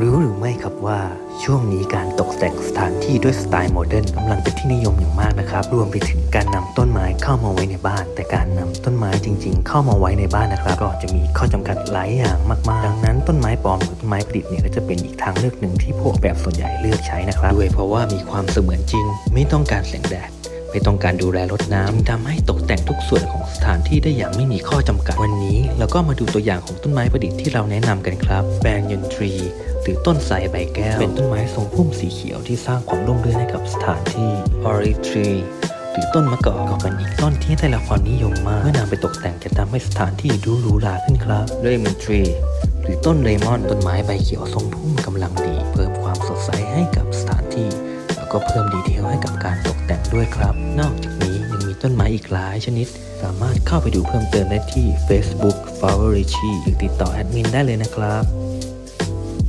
รู้หรือไม่ครับว่าช่วงนี้การตกแต่งสถานที่ด้วยสไตล์โมเดิร์นกำลังเป็นที่นิยมอย่างมากนะครับ รวมไปถึงการนำต้นไม้เข้ามาไว้ในบ้าน แต่การนำต้นไม้จริง ๆ เข้ามาไว้ในบ้านนะครับ ก็จะมีข้อจำกัดหลายอย่างมากๆ ดังนั้นต้นไม้ปลอมหรือต้นไม้ประดิษฐ์เนี่ยก็จะเป็นอีกทางเลือกหนึ่งที่พวกแบบส่วนใหญ่เลือกใช้นะครับด้วยเพราะว่ามีความเสมือนจริง ไม่ต้องการแสงแดดไม่ต้องการดูแลรดน้ำจึงทำให้ตกแต่งทุกส่วนของสถานที่ได้อย่างไม่มีข้อจำกัดวันนี้ เราก็มาดูตัวอย่างของต้นไม้ประดิษฐ์ที่เราแนะนำกันครับแบนยนทรี หรือต้นไทรใบแก้ว เป็นต้นไม้ทรงพุ่มสีเขียวที่สร้างความร่มรื่นให้กับสถานที่ออริทรีหรือต้นมะกอกก็เป็นอีกต้นที่ได้รับความนิยมมาก เมื่อนำไปตกแต่งจะทำให้สถานที่ดูหรูหราขึ้นครับเลมอนทรีหรือต้นเลมอนต้นไม้ใบเขียวทรงพุ่มกำลังดี เพิ่มความสดใสให้กับสถานที่ แล้วก็เพิ่มดีเทลให้กับการตกแต่งด้วยครับ นอกจากนี้ยังมีต้นไม้อีกหลายชนิด สามารถเข้าไปดูเพิ่มเติมได้ที่ Facebook f l o w e r i c h i หรือติดต่อแอดมินได้เลยนะครับ